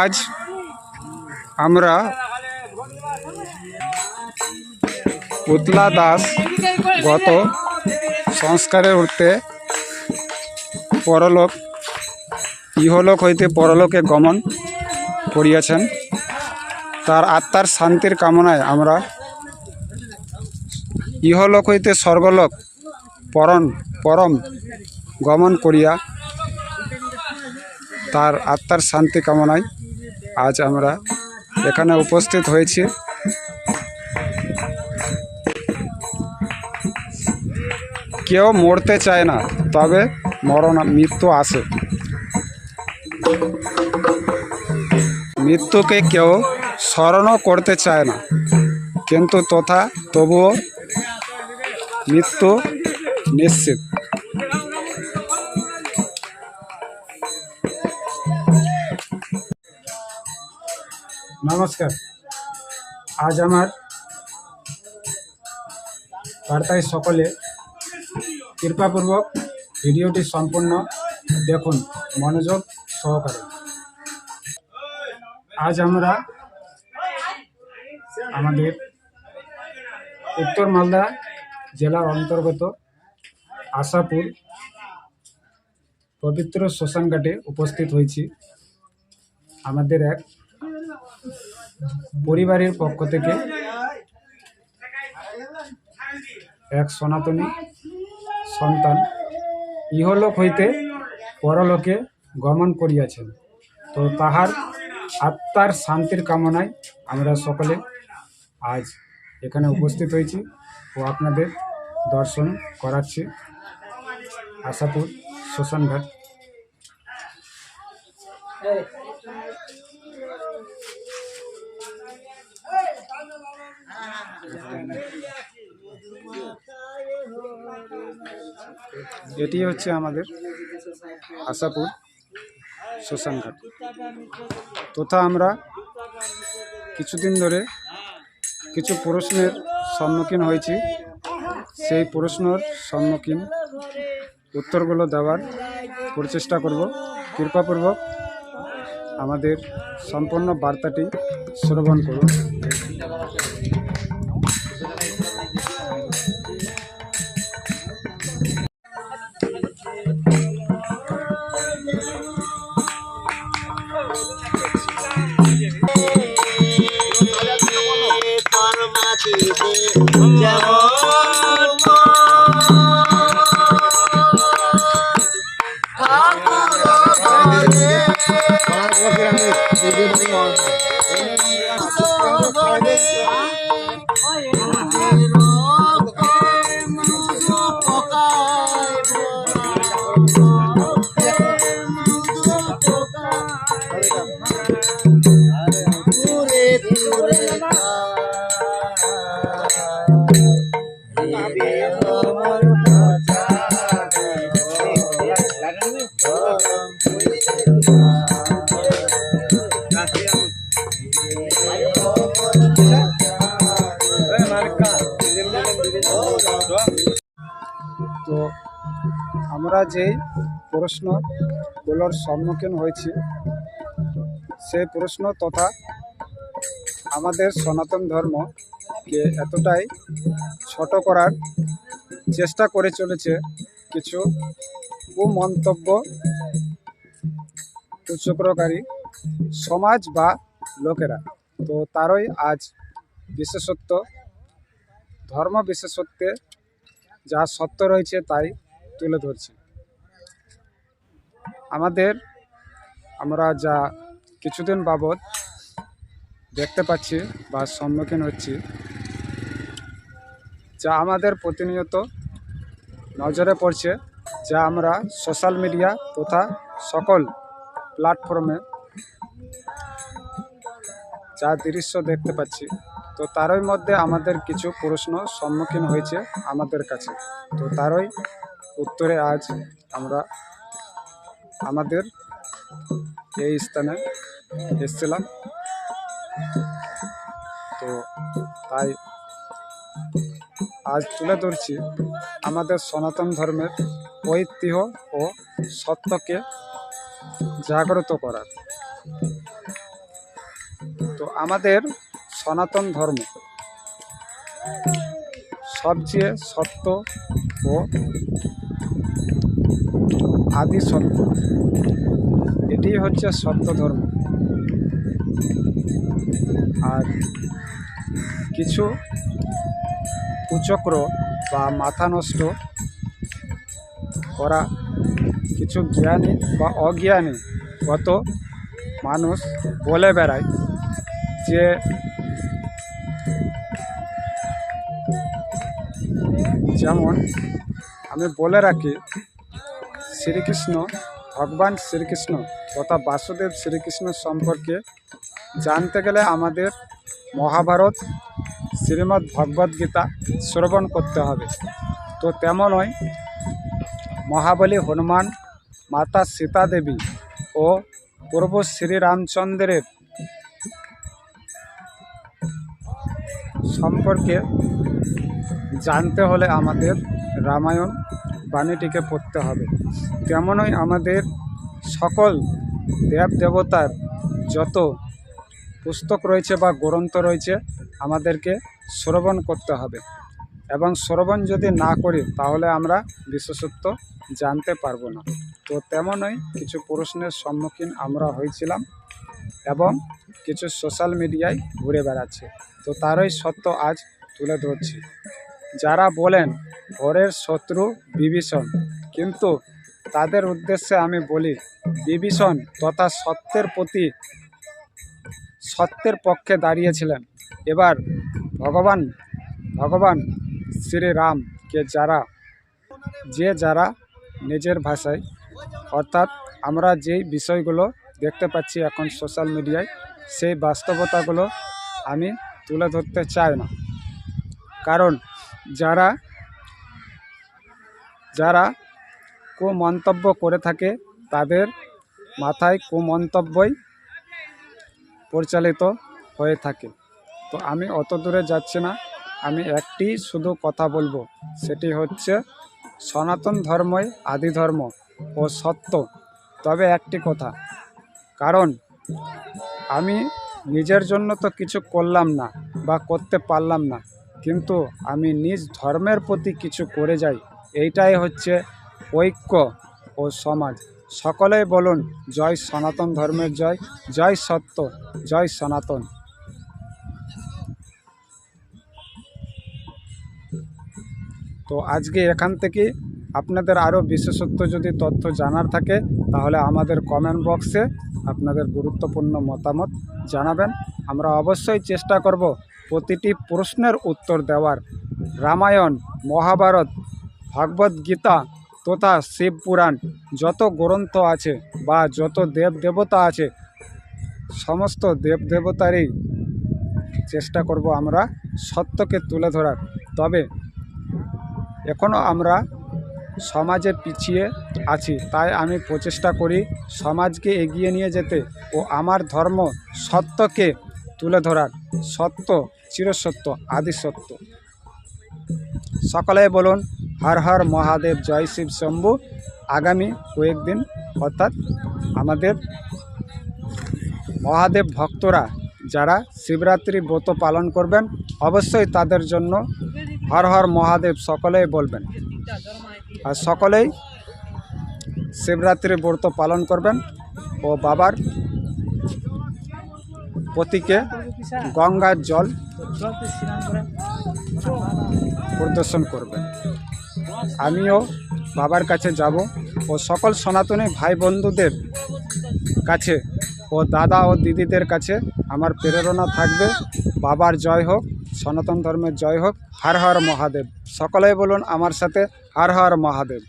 আজ আমরা পুতলা দাস গত সংস্কারের উঠতে পরলোক, ইহলোক হইতে পরলোকে গমন করিয়াছেন। তার আত্মার শান্তির কামনায় আমরা ইহলোক হইতে স্বর্গলোক পরম পরম গমন করিয়া তার আত্মার শান্তি কামনায় আজ আমরা এখানে উপস্থিত হয়েছি। কেউ মরতে চায় না, তবে মরণ, মৃত্যু আসে মৃত্যুকে কেউ স্মরণও করতে চায় না, কিন্তু তথা তবুও মৃত্যু নিশ্চিত। নমস্কার। আজ আমার বার্তায় সকলে কৃপাপূর্বক ভিডিওটি সম্পূর্ণ দেখুন, মনোযোগ সহকারে। আজ আমরা আমাদের উত্তর মালদা জেলার অন্তর্গত আশাপুর পবিত্র শ্মশানঘাটে উপস্থিত হয়েছি। আমাদের এক পরিবারের পক্ষ থেকে এক সনাতনী সন্তান ইহলোক হইতে পরলোকে গমন করিয়াছেন। তো তাহার আত্মার শান্তির কামনায় আমরা সকলে আজ এখানে উপস্থিত হয়েছি ও আপনাদের দর্শন করাচ্ছি। আশাপুর শ্মশানঘাট। এটি হচ্ছে আমাদের আশাপুর শ্মশানঘাট তথা আমরা কিছুদিন ধরে কিছু প্রশ্নের সম্মুখীন হয়েছি। সেই প্রশ্নর সম্মুখীন উত্তরগুলো দেওয়ার প্রচেষ্টা করব। কৃপাপূর্বক আমাদের সম্পূর্ণ বার্তাটি শ্রবণ করুন। আমরা যেই প্রশ্নগুলোর সম্মুখীন হয়েছি সেই প্রশ্ন তথা আমাদের সনাতন ধর্মকে এতটাই ছোট করার চেষ্টা করে চলেছে, কিছু কুমন্তব্য কুচক্রকারী সমাজ বা লোকেরা। তো তারই আজ বিশেষত্ব, ধর্ম বিশেষত্বে যা সত্য রয়েছে তাই তুলে ধরছি। আমাদের আমরা যা কিছুদিন বাবদ দেখতে পাচ্ছি বা সম্মুখীন হচ্ছি, যা আমাদের প্রতিনিয়ত নজরে পড়ছে, যা আমরা সোশ্যাল মিডিয়া তথা সকল প্ল্যাটফর্মে যা দৃশ্য দেখতে পাচ্ছি, তো তারই মধ্যে আমাদের কিছু প্রশ্ন সম্মুখীন হয়েছে আমাদের কাছে। তো তারই উত্তরে আজ আমরা আমাদের এই স্থানে এসেছিলাম। তো তাই আজ তুলে ধরছি আমাদের সনাতন ধর্মের ঐতিহ্য ও সত্যকে জাগ্রত করার। তো আমাদের সনাতন ধর্ম সবচেয়ে সত্য ও আদি সত্য। এটি হচ্ছে সত্য ধর্ম। আর কিছু কুচক্র বা মাথা নষ্ট করা কিছু জ্ঞানী বা অজ্ঞানী কত মানুষ বলে বেড়ায় যে যেমন আমি বলে রাখি শ্রীকৃষ্ণ, ভগবান শ্রীকৃষ্ণ তথা বাসুদেব শ্রীকৃষ্ণ সম্পর্কে জানতে গেলে আমাদের মহাভারত শ্রীমদ্ ভগবদ্ গীতা শ্রবণ করতে হবে। তো তেমনই মহাবলী হনুমান, মাতা সীতা দেবী ও প্রভু শ্রীরামচন্দ্রের সম্পর্কে জানতে হলে আমাদের রামায়ণ বাণীটিকে পড়তে হবে। তেমনই আমাদের সকল দেব দেবতার যত পুস্তক রয়েছে বা গ্রন্থ রয়েছে, আমাদেরকে শ্রবণ করতে হবে। এবং শ্রবণ যদি না করি, তাহলে আমরা বিশেষত্ব জানতে পারব না। তো তেমনই কিছু প্রশ্নের সম্মুখীন আমরা হয়েছিলাম এবং কিছু সোশ্যাল মিডিয়ায় ঘুরে বেড়াচ্ছে। তো তারই সত্য আজ তুলে ধরছি। যারা বলেন, ঘরের শত্রু বিভীষণ। কিন্তু তাদের উদ্দেশ্যে আমি বলি, বিভীষণ তথা সত্যের প্রতি সত্যের পক্ষে দাঁড়িয়েছিলেন। এবার ভগবান ভগবান শ্রীরামকে যারা, যে যারা নিজের ভাষায়, অর্থাৎ আমরা যেই বিষয়গুলো দেখতে পাচ্ছি এখন সোশ্যাল মিডিয়ায়, সেই বাস্তবতাগুলো আমি তুলে ধরতে চাই না। কারণ যারা যারা কুমন্তব্য করে থাকে, তাদের মাথায় কুমন্তব্যই পরিচালিত হয়ে থাকে। তো আমি অত দূরে যাচ্ছি না। আমি একটি শুধু কথা বলব। সেটি হচ্ছে, সনাতন ধর্মই আদি ধর্ম ও সত্য। তবে একটি কথা, কারণ আমি নিজের জন্য তো কিছু করলাম না বা করতে পারলাম না। কিন্তু আমি নিজ ধর্মের প্রতি কিছু করে যাই। এইটাই হচ্ছে ঐক্য ও সমাজ। সকলেই বলুন, জয় সনাতন ধর্মের জয় জয় সত্য, জয় সনাতন। তো আজকে এখান থেকে আপনাদের আরও বিশেষত্ব যদি তথ্য জানার থাকে, তাহলে আমাদের কমেন্ট বক্সে আপনাদের গুরুত্বপূর্ণ মতামত জানাবেন। আমরা অবশ্যই চেষ্টা করব প্রতিটি প্রশ্নের উত্তর দেওয়ার রামায়ণ, মহাভারত ভগবদ গীতা তথা শিব পুরাণ যত গ্রন্থ আছে বা যত দেব দেবতা আছে, সমস্ত দেব দেবতারই চেষ্টা করব আমরা সত্যকে তুলে ধরার। তবে এখনও আমরা সমাজে পিছিয়ে আছি, তাই আমি প্রচেষ্টা করি সমাজকে এগিয়ে নিয়ে যেতে ও আমার ধর্ম সত্যকে তুলে ধরার সত্য, চিরসত্য আদি সত্য সকলে বলুন, হর হর মহাদেব, জয় শিব শম্ভু। আগামী কয়েকদিন, অর্থাৎ আমাদের মহাদেব ভক্তরা যারা শিবরাত্রি ব্রত পালন করবেন, অবশ্যই তাদের জন্য হর হর মহাদেব সকলেই বলবেন। আর সকলেই শিবরাত্রি ব্রত পালন করবেন ও বাবার প্রতীকে গঙ্গার জল প্রদর্শন করবেন আমিও বাবার কাছে যাব ও সকল সনাতনী ভাই বন্ধুদের কাছে ও দাদা ও দিদিদের কাছে আমার প্রেরণা থাকবে। বাবার জয় হোক, সনাতন ধর্মের জয় হোক। হর হর মহাদেব। সকলেই বলুন আমার সাথে হর হর মহাদেব।